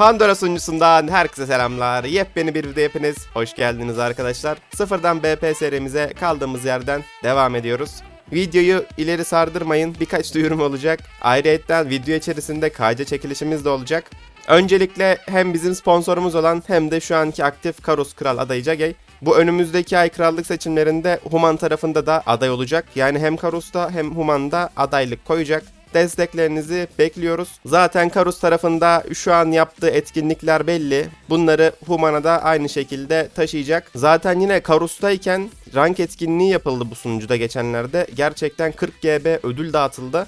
Pandora sunucusundan herkese selamlar. Yepyeni bir video hepiniz hoş geldiniz arkadaşlar. Sıfırdan BP serimize kaldığımız yerden devam ediyoruz. Videoyu ileri sardırmayın. Birkaç duyurum olacak. Ayrıca video içerisinde KC çekilişimiz de olacak. Öncelikle hem bizim sponsorumuz olan hem de şu anki aktif Karus Kral adayı Jagey. Bu önümüzdeki ay krallık seçimlerinde Human tarafında da aday olacak. Yani hem Karus'ta hem Human'da adaylık koyacak desteklerinizi bekliyoruz. Zaten Karus tarafında şu an yaptığı etkinlikler belli. Bunları Human'a da aynı şekilde taşıyacak. Zaten yine Karus'tayken rank etkinliği yapıldı bu sunucuda geçenlerde. Gerçekten 40 GB ödül dağıtıldı.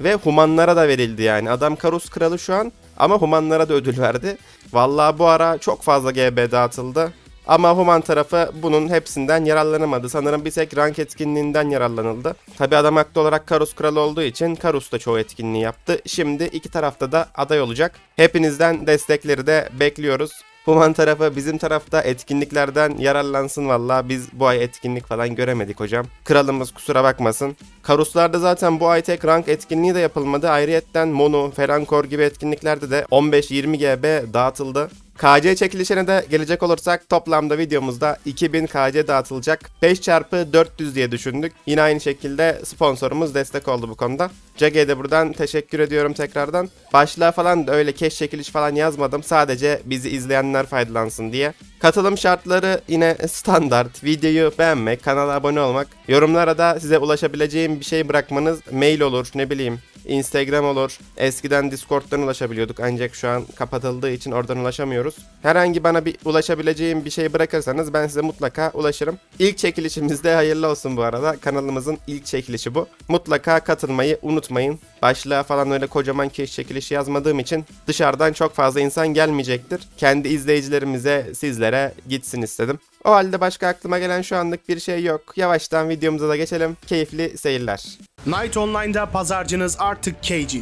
Ve Humanlara da verildi yani. Adam Karus kralı şu an ama Humanlara da ödül verdi. Vallahi bu ara çok fazla GB dağıtıldı. Ama Human tarafı bunun hepsinden yararlanamadı. Sanırım bir tek rank etkinliğinden yararlanıldı. Tabi adam haklı olarak Karus kralı olduğu için Karus da çoğu etkinliği yaptı. Şimdi iki tarafta da aday olacak. Hepinizden destekleri de bekliyoruz. Human tarafı bizim tarafta etkinliklerden yararlansın valla. Biz bu ay etkinlik falan göremedik hocam. Kralımız kusura bakmasın. Karuslarda zaten bu tek rank etkinliği de yapılmadı. Ayrıyetten Mono, Ferankor gibi etkinliklerde de 15-20 GB dağıtıldı. KC çekilişine de gelecek olursak toplamda videomuzda 2000 KC dağıtılacak. 5 çarpı 400 diye düşündük. Yine aynı şekilde sponsorumuz destek oldu bu konuda. Jage'ye de buradan teşekkür ediyorum tekrardan. Başlığa falan da öyle keş çekiliş falan yazmadım. Sadece bizi izleyenler faydalansın diye. Katılım şartları yine standart. Videoyu beğenmek, kanala abone olmak. Yorumlara da size ulaşabileceğim bir şey bırakmanız mail olur ne bileyim. Instagram olur. Eskiden Discord'dan ulaşabiliyorduk ancak şu an kapatıldığı için oradan ulaşamıyoruz. Herhangi bana bir ulaşabileceğim bir şey bırakırsanız ben size mutlaka ulaşırım. İlk çekilişimizde hayırlı olsun bu arada. Kanalımızın ilk çekilişi bu. Mutlaka katılmayı unutmayın. Başlığa falan öyle kocaman keş çekilişi yazmadığım için dışarıdan çok fazla insan gelmeyecektir. Kendi izleyicilerimize, sizlere gitsin istedim. O halde başka aklıma gelen şu anlık bir şey yok. Yavaştan videomuza da geçelim. Keyifli seyirler. Night Online'da pazarcınız artık KG.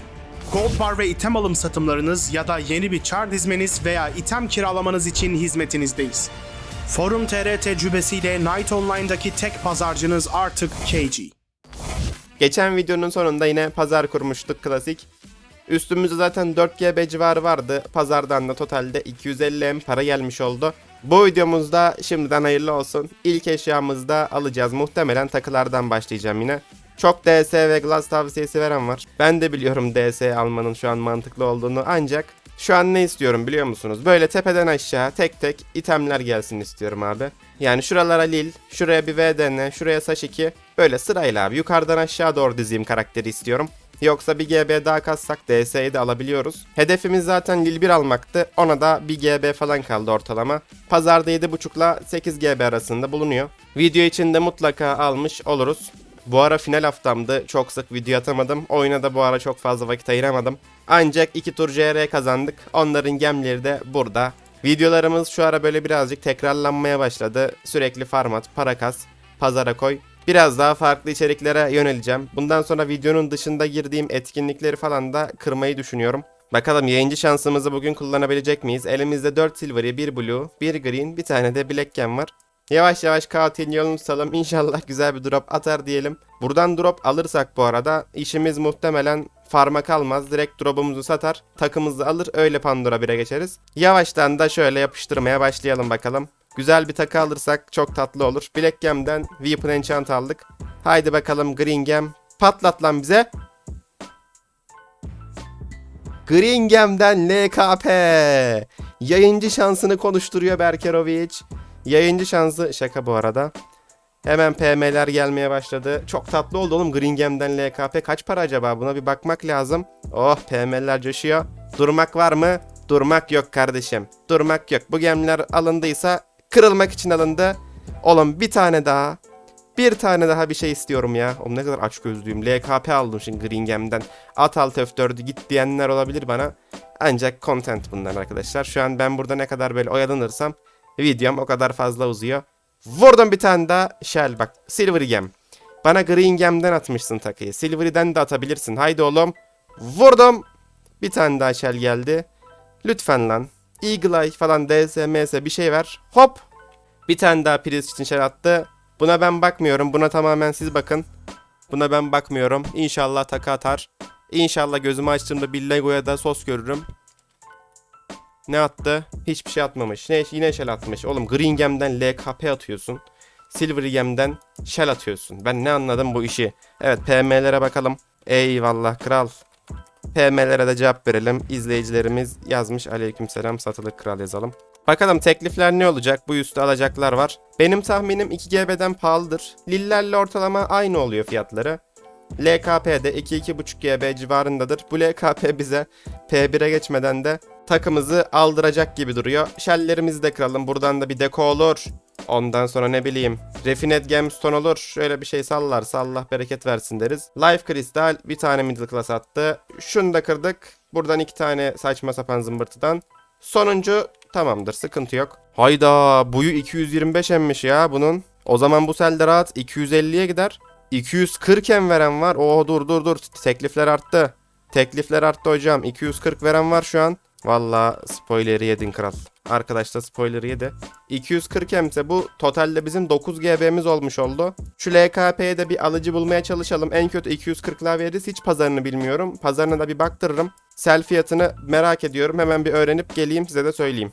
Gold bar ve item alım satımlarınız ya da yeni bir çar dizmeniz veya item kiralamanız için hizmetinizdeyiz. Forum TR tecrübesiyle Night Online'daki tek pazarcınız artık KG. Geçen videonun sonunda yine pazar kurmuştuk klasik. Üstümüzde zaten 4 GB civarı vardı. Pazardan da totalde 250 M para gelmiş oldu. Bu videomuzda şimdiden hayırlı olsun. İlk eşyamızı da alacağız. Muhtemelen takılardan başlayacağım yine. Çok DS ve Glass tavsiyesi veren var. Ben de biliyorum DS almanın şu an mantıklı olduğunu ancak şu an ne istiyorum biliyor musunuz? Böyle tepeden aşağı tek tek itemler gelsin istiyorum abi. Yani şuralara Lil, şuraya bir VDN, şuraya Sash 2. Böyle sırayla abi yukarıdan aşağı doğru dizeyim karakteri istiyorum. Yoksa bir GB daha kassak DS'yi de alabiliyoruz. Hedefimiz zaten Lil 1 almaktı. Ona da bir GB falan kaldı ortalama. Pazarda 7.5 ile 8 GB arasında bulunuyor. Video için de mutlaka almış oluruz. Bu ara final haftamdı. Çok sık video atamadım. Oyuna da bu ara çok fazla vakit ayıramadım. Ancak iki tur CR kazandık. Onların gemleri de burada. Videolarımız şu ara böyle birazcık tekrarlanmaya başladı. Sürekli farmat, para kas, pazara koy. Biraz daha farklı içeriklere yöneleceğim. Bundan sonra videonun dışında girdiğim etkinlikleri falan da kırmayı düşünüyorum. Bakalım yayıncı şansımızı bugün kullanabilecek miyiz? Elimizde 4 silver'i, 1 blue, 1 green, bir tane de black gem var. Yavaş yavaş katilin yolunu tutalım. İnşallah güzel bir drop atar diyelim. Buradan drop alırsak bu arada işimiz muhtemelen farma kalmaz. Direkt drop'umuzu satar. Takımızı alır öyle Pandora 1'e geçeriz. Yavaştan da şöyle yapıştırmaya başlayalım bakalım. Güzel bir takı alırsak çok tatlı olur. Black Gem'den Weapon Enchant aldık. Haydi bakalım Green Gem. Patlat lan bize. Green Gem'den LKP. Yayıncı şansını konuşturuyor Berkerovic. Yayıncı şansı şaka bu arada. Hemen PM'ler gelmeye başladı. Çok tatlı oldu oğlum Green Gem'den LKP. Kaç para acaba? Buna bir bakmak lazım. Oh PM'ler coşuyor. Durmak var mı? Durmak yok kardeşim. Durmak yok. Bu gemler alındıysa kırılmak için alındı. Oğlum bir tane daha. Bir tane daha bir şey istiyorum ya. Oğlum ne kadar aç gözlüyüm. LKP aldım şimdi Green Gem'den. At alt F4'ü git diyenler olabilir bana. Ancak content bunlar arkadaşlar. Şu an ben burada ne kadar böyle oyalanırsam videom o kadar fazla uzuyor. Vurdum bir tane daha. Shell bak. Silver Gem. Bana Green Gem'den atmışsın takıyı. Silvery'den de atabilirsin. Haydi oğlum. Vurdum. Bir tane daha Shell geldi. Lütfen lan. Eagle Eye falan DS, bir şey ver. Hop. Bir tane daha priz için Shell attı. Buna ben bakmıyorum. Buna tamamen siz bakın. Buna ben bakmıyorum. İnşallah takı atar. İnşallah gözümü açtığımda bir Lego'ya da sos görürüm. Ne attı? Hiçbir şey atmamış. Ne, yine shell atmış. Oğlum Green Gem'den LKP atıyorsun. Silver Gem'den shell atıyorsun. Ben ne anladım bu işi. Evet PM'lere bakalım. Eyvallah kral. PM'lere de cevap verelim. İzleyicilerimiz yazmış. Aleykümselam satılık kral yazalım. Bakalım teklifler ne olacak? Bu üstü alacaklar var. Benim tahminim 2GB'den pahalıdır. Lillerle ortalama aynı oluyor fiyatları. LKP'de 2-2.5 GB civarındadır. Bu LKP bize P1'e geçmeden de takımızı aldıracak gibi duruyor. Shell'lerimizi de kıralım. Buradan da bir deko olur. Ondan sonra ne bileyim. Refined Gemstone olur. Şöyle bir şey sallarsa Allah bereket versin deriz. Life Crystal bir tane middle class attı. Şunu da kırdık. Buradan iki tane saçma sapan zımbırtıdan. Sonuncu tamamdır sıkıntı yok. Hayda buyu 225 emmiş ya bunun. O zaman bu selde rahat 250'ye gider. 240 em veren var. Oo dur dur dur teklifler arttı. Teklifler arttı hocam. 240 veren var şu an. Valla spoiler'i yedin kral. Arkadaş da spoiler'ı yedi. 240 emse bu totalde bizim 9 GB'miz olmuş oldu. Şu LKP'ye de bir alıcı bulmaya çalışalım. En kötü 240 veririz. Hiç pazarını bilmiyorum. Pazarına da bir baktırırım. Sel fiyatını merak ediyorum. Hemen bir öğrenip geleyim size de söyleyeyim.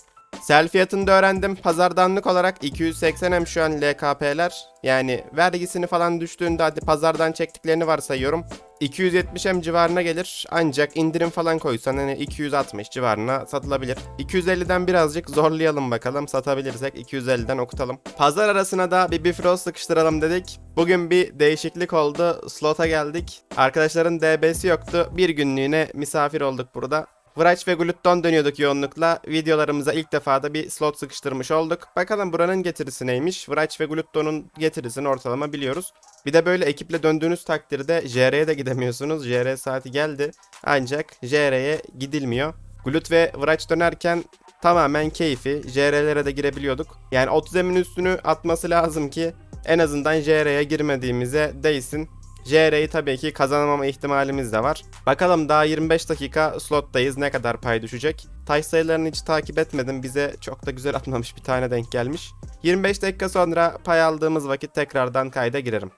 Sel fiyatını da öğrendim. Pazardanlık olarak 280 hem şu an LKP'ler. Yani vergisini falan düştüğünde hadi pazardan çektiklerini varsayıyorum. 270 hem civarına gelir. Ancak indirim falan koysan hani 260 civarına satılabilir. 250'den birazcık zorlayalım bakalım. Satabilirsek 250'den okutalım. Pazar arasına da bir Bifrost sıkıştıralım dedik. Bugün bir değişiklik oldu. Slot'a geldik. Arkadaşların DB'si yoktu. Bir günlüğüne misafir olduk burada. Vraç ve Glutton dönüyorduk yoğunlukla. Videolarımıza ilk defa da bir slot sıkıştırmış olduk. Bakalım buranın getirisi neymiş? Vraç ve Glutton'un getirisini ortalama biliyoruz. Bir de böyle ekiple döndüğünüz takdirde JR'ye de gidemiyorsunuz. JR saati geldi. Ancak JR'ye gidilmiyor. Glut ve Vraç dönerken tamamen keyfi. JR'lere de girebiliyorduk. Yani 30 emin üstünü atması lazım ki en azından JR'ye girmediğimize değsin. JR'yi tabii ki kazanamama ihtimalimiz de var. Bakalım daha 25 dakika slottayız. Ne kadar pay düşecek? Taş sayılarını hiç takip etmedim. Bize çok da güzel atmamış bir tane denk gelmiş. 25 dakika sonra pay aldığımız vakit tekrardan kayda girerim.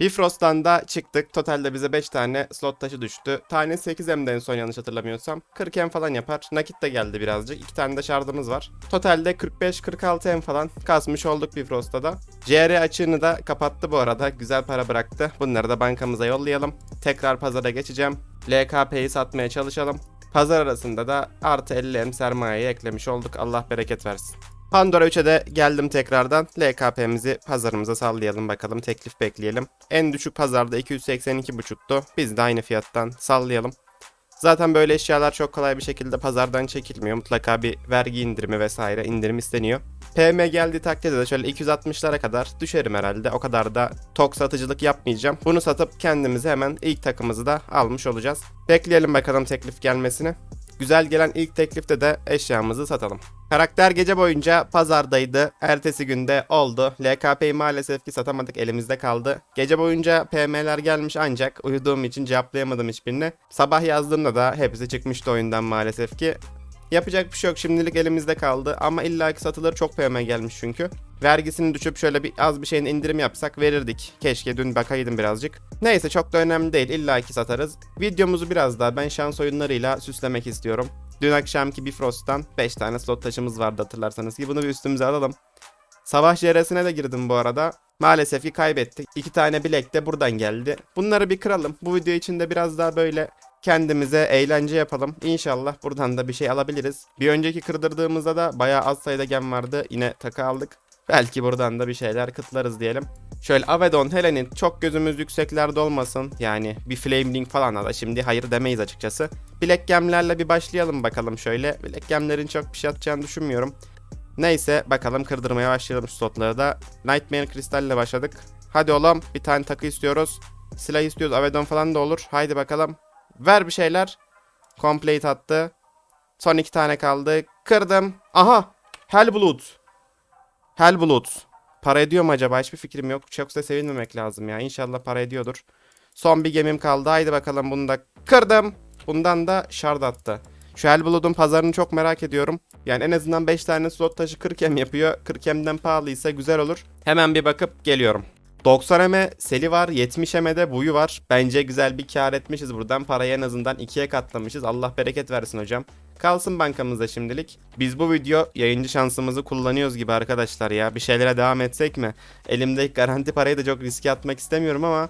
Bifrost'tan da çıktık. Totalde bize 5 tane slot taşı düştü. Tane 8 M'de en son yanlış hatırlamıyorsam. 40 M falan yapar. Nakit de geldi birazcık. 2 tane de şardımız var. Totalde 45-46 M falan kasmış olduk Bifrost'ta da. CR açığını da kapattı bu arada. Güzel para bıraktı. Bunları da bankamıza yollayalım. Tekrar pazara geçeceğim. LKP'yi satmaya çalışalım. Pazar arasında da artı 50 M sermayeyi eklemiş olduk. Allah bereket versin. Pandora 3'e de geldim tekrardan. LKP'mizi pazarımıza sallayalım bakalım. Teklif bekleyelim. En düşük pazarda 282.5'tu. Biz de aynı fiyattan sallayalım. Zaten böyle eşyalar çok kolay bir şekilde pazardan çekilmiyor. Mutlaka bir vergi indirimi vesaire indirim isteniyor. PM geldiği takdirde de şöyle 260'lara kadar düşerim herhalde. O kadar da tok satıcılık yapmayacağım. Bunu satıp kendimize hemen ilk takımızı da almış olacağız. Bekleyelim bakalım teklif gelmesini. Güzel gelen ilk teklifte de eşyamızı satalım. Karakter gece boyunca pazardaydı. Ertesi günde oldu. LKP'yi maalesef ki satamadık elimizde kaldı. Gece boyunca PM'ler gelmiş ancak uyuduğum için cevaplayamadım hiçbirini. Sabah yazdığımda da hepsi çıkmıştı oyundan maalesef ki. Yapacak bir şey yok şimdilik elimizde kaldı ama illaki satılır çok PM gelmiş çünkü. Vergisini düşüp şöyle bir az bir şeyin indirim yapsak verirdik. Keşke dün bakaydım birazcık. Neyse çok da önemli değil illaki satarız. Videomuzu biraz daha ben şans oyunlarıyla süslemek istiyorum. Dün akşamki Bifrost'tan 5 tane slot taşımız vardı hatırlarsanız ki bunu bir üstümüze alalım. Savaş JR'sine de girdim bu arada. Maalesef ki kaybettik. İki tane bilek de buradan geldi. Bunları bir kıralım. Bu video içinde biraz daha böyle kendimize eğlence yapalım. İnşallah buradan da bir şey alabiliriz. Bir önceki kırdırdığımızda da bayağı az sayıda gem vardı. Yine takı aldık. Belki buradan da bir şeyler kıtlarız diyelim. Şöyle Avedon, Helen'in çok gözümüz yükseklerde olmasın. Yani bir Flaming falan da şimdi hayır demeyiz açıkçası. Bilek gemlerle bir başlayalım bakalım şöyle. Bilek gemlerin çok bir şey atacağını düşünmüyorum. Neyse bakalım kırdırmaya başlayalım şu slotları da. Nightmare Crystal ile başladık. Hadi oğlum bir tane takı istiyoruz. Silah istiyoruz. Avedon falan da olur. Haydi bakalım. Ver bir şeyler. Complete attı. Son iki tane kaldı. Kırdım. Aha. Hellblood. Hellblood. Para ediyor mu acaba? Hiçbir fikrim yok. Çoksa sevinmemek lazım ya. İnşallah para ediyordur. Son bir gemim kaldı. Haydi bakalım bunu da kırdım. Bundan da shard attı. Şu Hellblood'un pazarını çok merak ediyorum. Yani en azından 5 tane slot taşı 40 em yapıyor. 40 emden pahalıysa güzel olur. Hemen bir bakıp geliyorum. 90 eme seli var, 70 eme de buyu var. Bence güzel bir kar etmişiz buradan. Parayı en azından ikiye katlamışız. Allah bereket versin hocam. Kalsın bankamızda şimdilik. Biz bu video yayıncı şansımızı kullanıyoruz gibi arkadaşlar ya. Bir şeylere devam etsek mi? Elimdeki garanti parayı da çok riske atmak istemiyorum ama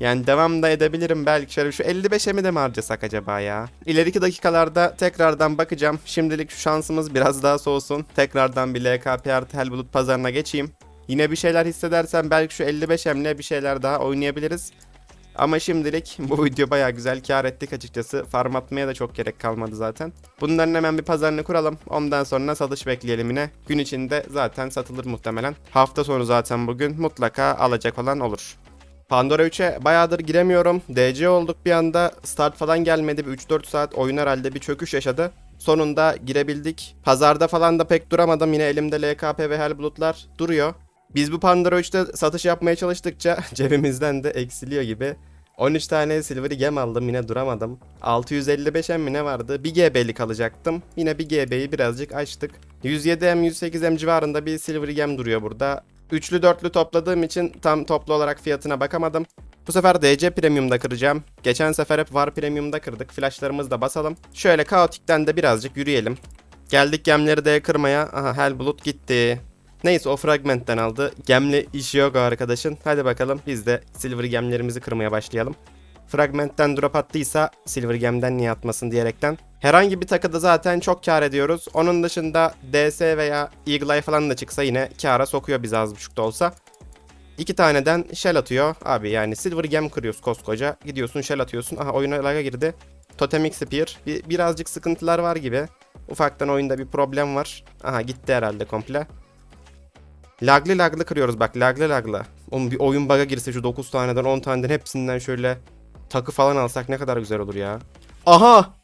yani devam da edebilirim belki şöyle şu 55'e mi de mi harcasak acaba ya? İleriki dakikalarda tekrardan bakacağım. Şimdilik şu şansımız biraz daha soğusun. Tekrardan bir LKP artı Helbulut pazarına geçeyim. Yine bir şeyler hissedersem belki şu 55 emle bir şeyler daha oynayabiliriz. Ama şimdilik bu video baya güzel kar ettik açıkçası. Farm atmaya da çok gerek kalmadı zaten. Bunların hemen bir pazarını kuralım. Ondan sonra satış bekleyelim yine. Gün içinde zaten satılır muhtemelen. Hafta sonu zaten bugün mutlaka alacak olan olur. Pandora 3'e bayağıdır giremiyorum. DC olduk bir anda. Start falan gelmedi. Bir 3-4 saat oyun herhalde bir çöküş yaşadı. Sonunda girebildik. Pazarda falan da pek duramadım. Yine elimde LKP ve Hellblood'lar duruyor. Biz bu Pandora 3'te satış yapmaya çalıştıkça cebimizden de eksiliyor gibi. 13 tane Silver Gem aldım yine duramadım. 655 M mi ne vardı? Bir GB'lik alacaktım. Yine bir GB'yi birazcık açtık. 107 M 108 M civarında bir Silver Gem duruyor burada. Üçlü dörtlü topladığım için tam toplu olarak fiyatına bakamadım. Bu sefer DC Premium'da kıracağım. Geçen sefer hep Var Premium'da kırdık. Flashlarımızı da basalım. Şöyle Kaotik'ten de birazcık yürüyelim. Geldik gemleri de kırmaya. Aha Hellblood gitti. Neyse o fragmentten aldı. Gemli işi yok o arkadaşın. Hadi bakalım biz de Silver gemlerimizi kırmaya başlayalım. Fragmentten drop attıysa Silver gemden niye atmasın diyerekten. Herhangi bir takıda zaten çok kar ediyoruz. Onun dışında DS veya Eagle Eye falan da çıksa yine kara sokuyor bizi az buçuk da olsa. İki taneden shell atıyor. Abi yani Silver Gem kırıyoruz koskoca. Gidiyorsun shell atıyorsun. Aha oyuna laga girdi. Totemic Spear. Bir, birazcık sıkıntılar var gibi. Ufaktan oyunda bir problem var. Aha gitti herhalde komple. Laglı laglı kırıyoruz bak laglı laglı. Oğlum bir oyun bug'a girse şu 9 taneden 10 taneden hepsinden şöyle takı falan alsak ne kadar güzel olur ya. Aha!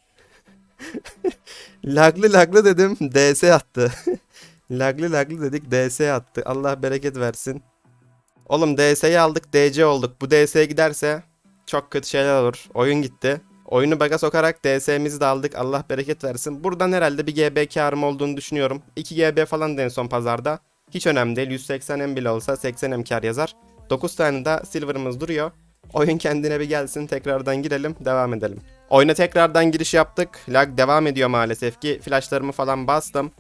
laglı laglı dedim DS attı. laglı laglı dedik DS attı. Allah bereket versin. Oğlum DS'yi aldık DC olduk. Bu DS giderse çok kötü şeyler olur. Oyun gitti. Oyunu baga sokarak DS'mizi de aldık. Allah bereket versin. Buradan herhalde bir GB karım olduğunu düşünüyorum. 2 GB falan da en son pazarda. Hiç önemli değil. 180 M bile olsa 80 M kar yazar. 9 tane de silver'ımız duruyor. Oyun kendine bir gelsin. Tekrardan girelim. Devam edelim. Oyuna tekrardan giriş yaptık. Lag devam ediyor maalesef ki. Flashlarımı falan bastım.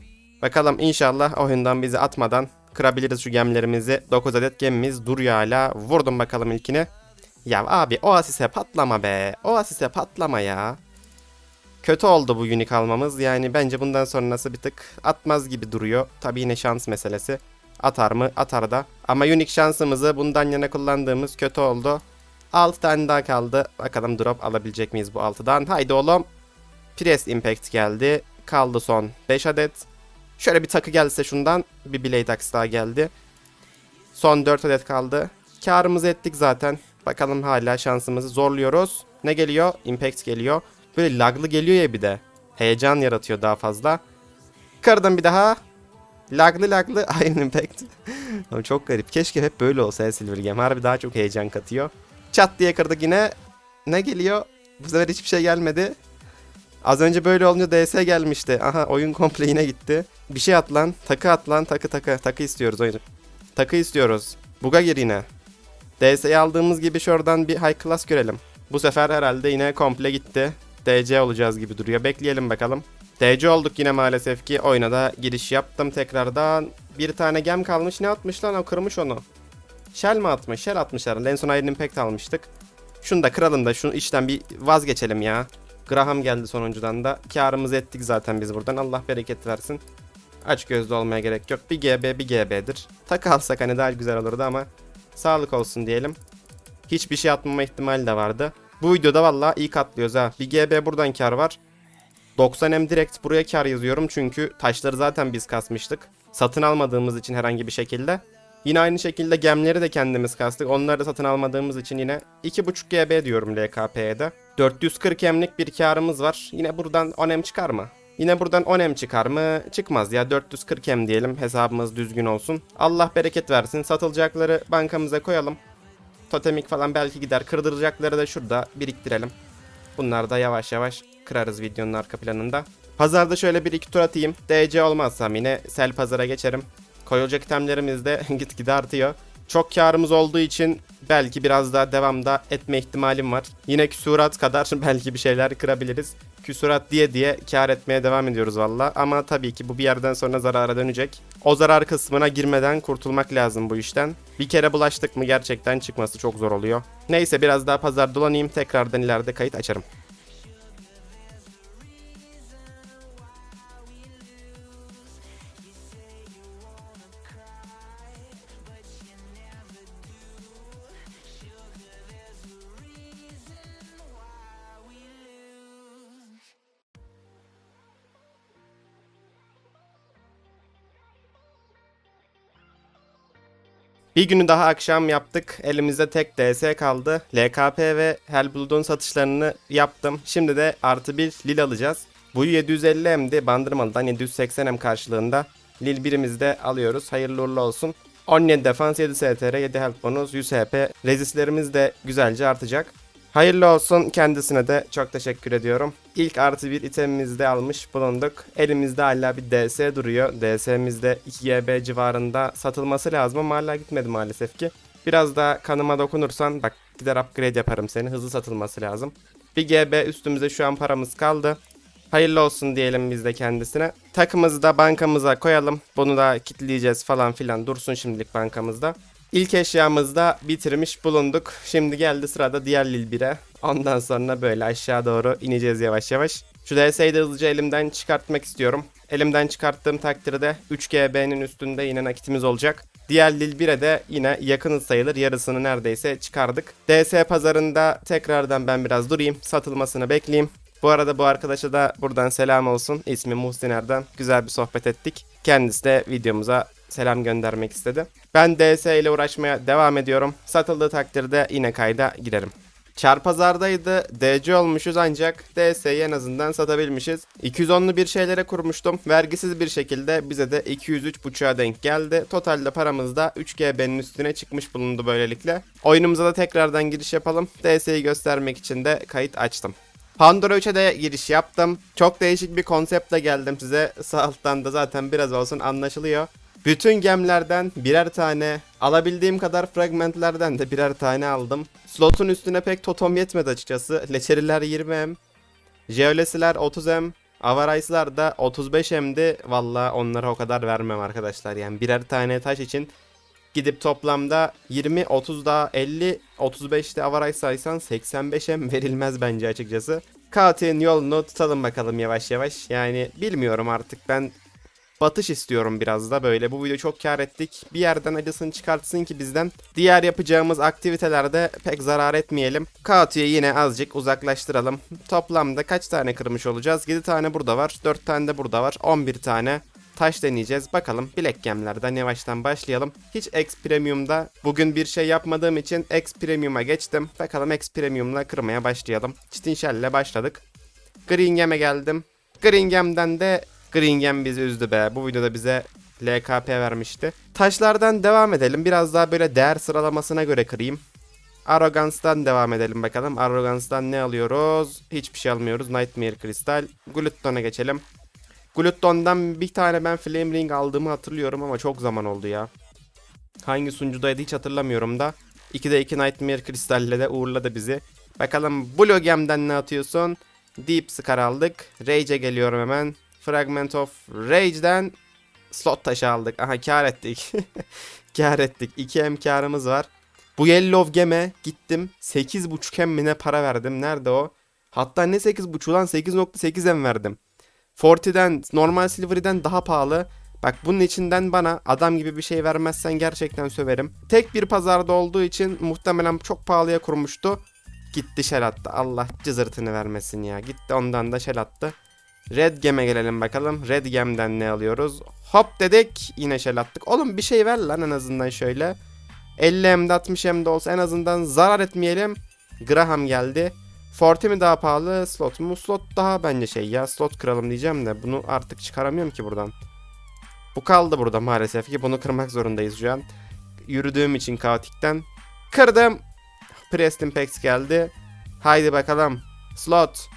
Bakalım inşallah oyundan bizi atmadan kırabiliriz şu gemlerimizi. 9 adet gemimiz duruyor hala. Vurdum bakalım ilkini. Ya abi o asise patlama be. O asise patlama ya. Kötü oldu bu unique almamız. Yani bence bundan sonrası bir tık atmaz gibi duruyor. Tabii yine şans meselesi. Atar mı? Atar da. Ama unique şansımızı bundan yana kullandığımız kötü oldu. 6 tane daha kaldı. Bakalım drop alabilecek miyiz bu 6'dan? Haydi oğlum. Press Impact geldi. Kaldı son 5 adet. Şöyle bir takı gelse şundan. Bir Blade Axe daha geldi. Son 4 adet kaldı. Karımızı ettik zaten. Bakalım hala şansımızı zorluyoruz. Ne geliyor? Impact geliyor. Böyle laglı geliyor ya bir de. Heyecan yaratıyor daha fazla. Kırdım bir daha. Laglı laglı Iron Impact. Çok garip. Keşke hep böyle olsa ya Silver Game. Harbi daha çok heyecan katıyor. Çat diye kırdık yine. Ne geliyor? Bu sefer hiçbir şey gelmedi. Az önce böyle olunca DS gelmişti. Aha oyun komple yine gitti. Bir şey at lan. Takı at lan. Takı takı. Takı istiyoruz oyun. Takı istiyoruz. Buga gir yine. DS'yi aldığımız gibi şuradan bir high class görelim. Bu sefer herhalde yine komple gitti. DC olacağız gibi duruyor. Bekleyelim bakalım. DC olduk yine maalesef ki. Oyuna da giriş yaptım tekrardan. Bir tane gem kalmış. Ne atmış lan o kırmış onu. Shell mi atmış? Shell atmış herhalde. En son Iron Impact almıştık. Şunu da kıralım da şunu işten bir vazgeçelim ya. Graham geldi sonuncudan da. Karımızı ettik zaten biz buradan. Allah bereket versin. Aç gözlü olmaya gerek yok. Bir GB bir GB'dir. Takı alsak hani daha güzel olurdu ama sağlık olsun diyelim. Hiçbir şey atmama ihtimali de vardı. Bu videoda valla iyi katlıyoruz ha. Bir GB buradan kar var. 90M direkt buraya kar yazıyorum çünkü taşları zaten biz kasmıştık. Satın almadığımız için herhangi bir şekilde. Yine aynı şekilde gemleri de kendimiz kastık. Onları da satın almadığımız için yine 2.5 GB diyorum LKP'ye de. 440 M'lik bir karımız var. Yine buradan 10 M çıkar mı? Yine buradan 10 M çıkar mı? Çıkmaz ya 440 M diyelim hesabımız düzgün olsun. Allah bereket versin. Satılacakları bankamıza koyalım. Totemik falan belki gider. Kırdıracakları da şurada biriktirelim. Bunlar da yavaş yavaş kırarız videonun arka planında. Pazarda şöyle bir iki tur atayım. DC olmazsam yine sel pazara geçerim. Koyulacak itemlerimiz de gitgide artıyor. Çok karımız olduğu için belki biraz daha devamda etme ihtimalim var. Yine küsurat kadar belki bir şeyler kırabiliriz. Küsurat diye diye kar etmeye devam ediyoruz valla. Ama tabii ki bu bir yerden sonra zarara dönecek. O zarar kısmına girmeden kurtulmak lazım bu işten. Bir kere bulaştık mı gerçekten çıkması çok zor oluyor. Neyse biraz daha pazar dolanayım tekrardan ileride kayıt açarım. Bir günü daha akşam yaptık. Elimizde tek DS kaldı. LKP ve Hellblood'un satışlarını yaptım. Şimdi de artı bir Lil alacağız. Bu 750M'di. Bandırmalı'dan 780M karşılığında. Lil birimizi de alıyoruz. Hayırlı uğurlu olsun. 17 defans, 7 STR, 7 health bonus, 100 HP. Rezistlerimiz de güzelce artacak. Hayırlı olsun kendisine de çok teşekkür ediyorum. İlk artı bir itemimizi de almış bulunduk. Elimizde hala bir DS duruyor. DS'mizde 2 GB civarında satılması lazım ama hala gitmedi maalesef ki. Biraz daha kanıma dokunursan bak gider upgrade yaparım seni. Hızlı satılması lazım. 1 GB üstümüze şu an paramız kaldı. Hayırlı olsun diyelim biz de kendisine. Takımızı da bankamıza koyalım. Bunu da kitleyeceğiz falan filan. Dursun şimdilik bankamızda. İlk eşyamızda bitirmiş bulunduk. Şimdi geldi sırada diğer Lil 1'e. Ondan sonra böyle aşağı doğru ineceğiz yavaş yavaş. Şu DS'yi de hızlıca elimden çıkartmak istiyorum. Elimden çıkarttığım takdirde 3 GB'nin üstünde yine nakitimiz olacak. Diğer Lil 1'e de yine yakın sayılır. Yarısını neredeyse çıkardık. DS pazarında tekrardan ben biraz durayım. Satılmasını bekleyeyim. Bu arada bu arkadaşa da buradan selam olsun. İsmi Muhsin Erdem. Güzel bir sohbet ettik. Kendisi de videomuza selam göndermek istedi. Ben DS ile uğraşmaya devam ediyorum. Satıldığı takdirde yine kayda girerim. Çarpazardaydı. DC olmuşuz ancak DS'yi en azından satabilmişiz. 210'lu bir şeylere kurmuştum. Vergisiz bir şekilde bize de 203.5'a denk geldi. Totalde paramız da 3GB'nin üstüne çıkmış bulundu böylelikle. Oyunumuza da tekrardan giriş yapalım. DS'yi göstermek için de kayıt açtım. Pandora 3'e de giriş yaptım. Çok değişik bir konseptle geldim size. Sağ alttan da zaten biraz olsun anlaşılıyor. Bütün gemlerden birer tane, alabildiğim kadar fragmentlerden de birer tane aldım. Slotun üstüne pek totom yetmedi açıkçası. Leçeriler 20M, Jeolesiler 30M, Avarice'lar da 35M'di. Valla onlara o kadar vermem arkadaşlar. Yani birer tane taş için gidip toplamda 20, 30 daha 50, 35'te Avarice saysan 85M verilmez bence açıkçası. Katil'in yolunu tutalım bakalım yavaş yavaş. Yani bilmiyorum artık ben batış istiyorum biraz da böyle. Bu video çok kar ettik. Bir yerden acısını çıkartsın ki bizden. Diğer yapacağımız aktivitelerde pek zarar etmeyelim. Kaotu'yu yine azıcık uzaklaştıralım. Toplamda kaç tane kırmış olacağız? 7 tane burada var. 4 tane de burada var. 11 tane taş deneyeceğiz. Bakalım bilek gemlerden yavaştan başlayalım. Hiç X Premium'da bugün bir şey yapmadığım için X Premium'a geçtim. Bakalım X Premium'la kırmaya başlayalım. Çitin Shell'le başladık. Green Gem'e geldim. Green Gem'den de Green Gem bizi üzdü be. Bu videoda bize LKP vermişti. Taşlardan devam edelim. Biraz daha böyle değer sıralamasına göre kırayım. Arrogance'dan devam edelim bakalım. Arrogance'dan ne alıyoruz? Hiçbir şey almıyoruz. Nightmare Crystal. Glutton'a geçelim. Glutton'dan bir tane ben Flame Ring aldığımı hatırlıyorum ama çok zaman oldu ya. Hangi sunucudaydı hiç hatırlamıyorum da. 2'de 2 Nightmare Crystal'le de uğurladı bizi. Bakalım Blue Gem'den ne atıyorsun? Deep Scar aldık. Rage'e geliyorum hemen. Fragment of Rage'den slot taşı aldık. Aha kar ettik. kar ettik. 2 M karımız var. Bu Yellow Gem'e gittim. 8.5 M mi ne para verdim. Nerede o? Hatta ne 8.5 lan 8.8 M verdim. Forti'den normal Silvery'den daha pahalı. Bak bunun içinden bana adam gibi bir şey vermezsen gerçekten söverim. Tek bir pazarda olduğu için muhtemelen çok pahalıya kurmuştu. Gitti şel attı. Allah cızırtını vermesin ya. Gitti ondan da şel attı. Red Gem'e gelelim bakalım. Red Gem'den ne alıyoruz? Hop dedik. Yine şel attık. Oğlum bir şey ver lan en azından şöyle. 50 M'de 60 M'de olsa en azından zarar etmeyelim. Graham geldi. Forte mi daha pahalı? Slot mu? Slot daha bence şey ya. Slot kıralım diyeceğim de bunu artık çıkaramıyorum ki buradan. Bu kaldı burada maalesef ki. Bunu kırmak zorundayız şu an. Yürüdüğüm için kaotikten. Kırdım. Preston Pex geldi. Haydi bakalım. Slot.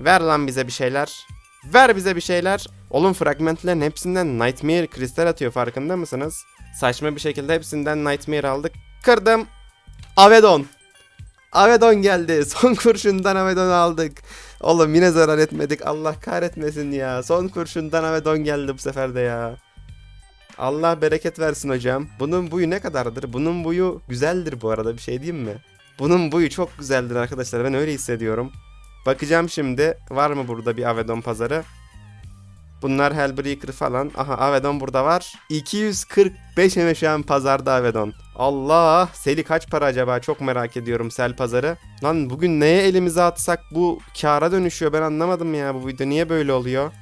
Ver lan bize bir şeyler. Ver bize bir şeyler. Oğlum fragmentlerin hepsinden Nightmare kristal atıyor farkında mısınız? Saçma bir şekilde hepsinden Nightmare aldık. Kırdım. Avedon. Avedon geldi. Son kurşundan Avedon aldık. Oğlum yine zarar etmedik. Allah kahretmesin ya. Son kurşundan Avedon geldi bu sefer de ya. Allah bereket versin hocam. Bunun buyu ne kadardır? Bunun buyu güzeldir bu arada bir şey diyeyim mi? Bunun buyu çok güzeldir arkadaşlar. Ben öyle hissediyorum. Bakacağım şimdi. Var mı burada bir Avedon pazarı? Bunlar Hellbreaker falan. Aha Avedon burada var. 245 eme şu an pazarda Avedon. Allah! Seli kaç para acaba? Çok merak ediyorum sel pazarı. Lan bugün neye elimize atsak bu kâra dönüşüyor ben anlamadım ya bu video niye böyle oluyor?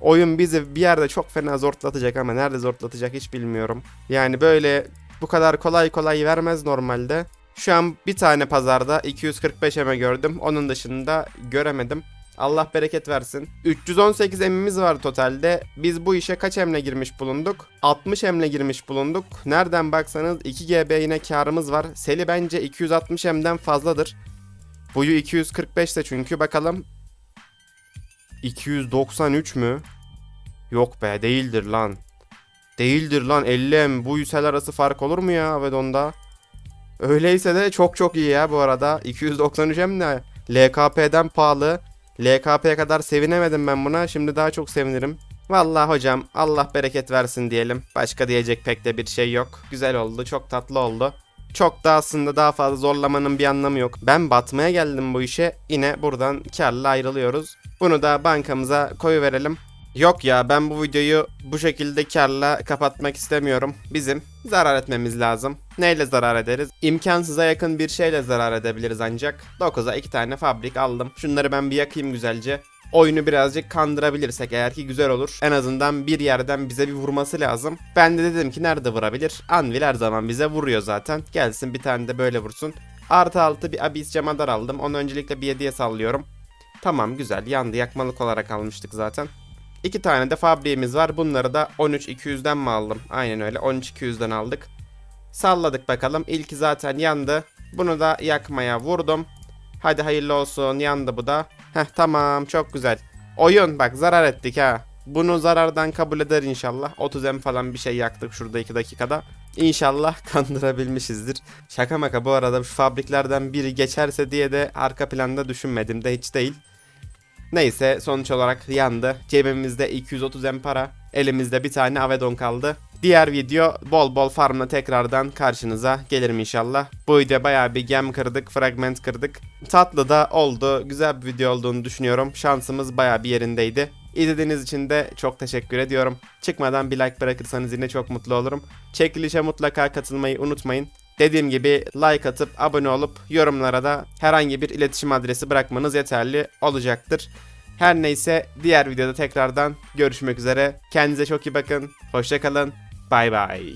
Oyun bizi bir yerde çok fena zortlatacak ama nerede zortlatacak hiç bilmiyorum. Yani böyle bu kadar kolay kolay vermez normalde. Şu an bir tane pazarda 245 eme gördüm. Onun dışında göremedim. Allah bereket versin. 318 emimiz var totalde. Biz bu işe kaç emle girmiş bulunduk? 60 emle girmiş bulunduk. Nereden baksanız 2 GB yine karımız var. Seli bence 260 emden fazladır. Buyu 245 de çünkü bakalım. 293 mü? Yok be değildir lan. Değildir lan 50 em. Bu yüsel arası fark olur mu ya Avedon'da? Öyleyse de çok çok iyi ya bu arada. 293 em ne? LKP'den pahalı. LKP'ye kadar sevinemedim ben buna. Şimdi daha çok sevinirim. Vallahi hocam Allah bereket versin diyelim. Başka diyecek pek de bir şey yok. Güzel oldu. Çok tatlı oldu. Çok da aslında daha fazla zorlamanın bir anlamı yok. Ben batmaya geldim bu işe. Yine buradan karla ayrılıyoruz. Bunu da bankamıza koyu verelim. Yok ya ben bu videoyu bu şekilde karla kapatmak istemiyorum. Bizim zarar etmemiz lazım. Neyle zarar ederiz? İmkansıza yakın bir şeyle zarar edebiliriz ancak. 9'a 2 tane fabrik aldım. Şunları ben bir yakayım güzelce. Oyunu birazcık kandırabilirsek eğer ki güzel olur. En azından bir yerden bize bir vurması lazım. Ben de dedim ki nerede vurabilir? Anvil her zaman bize vuruyor zaten. Gelsin bir tane de böyle vursun. Artı altı bir Abyss Camadar aldım. Onu öncelikle bir 7'ye sallıyorum. Tamam güzel yandı yakmalık olarak almıştık zaten. İki tane de fabriğimiz var. Bunları da 13.200'den mi aldım? Aynen öyle 13.200'den aldık. Salladık bakalım. İlki zaten yandı. Bunu da yakmaya vurdum. Hadi hayırlı olsun. Yandı bu da. Heh tamam çok güzel. Oyun bak zarar ettik ha. Bunu zarardan kabul eder inşallah. 30 M falan bir şey yaktık şurada 2 dakikada. İnşallah kandırabilmişizdir. Şaka maka bu arada şu fabriklerden biri geçerse diye de arka planda düşünmedim de hiç değil. Neyse sonuç olarak yandı. Cebimizde 230 M para. Elimizde bir tane Avedon kaldı. Diğer video bol bol farmla tekrardan karşınıza gelirim inşallah. Bu video bayağı bir gem kırdık, fragment kırdık. Tatlı da oldu. Güzel bir video olduğunu düşünüyorum. Şansımız bayağı bir yerindeydi. İzlediğiniz için de çok teşekkür ediyorum. Çıkmadan bir like bırakırsanız yine çok mutlu olurum. Çekilişe mutlaka katılmayı unutmayın. Dediğim gibi like atıp abone olup yorumlara da herhangi bir iletişim adresi bırakmanız yeterli olacaktır. Her neyse diğer videoda tekrardan görüşmek üzere. Kendinize çok iyi bakın. Hoşçakalın. Bay bay.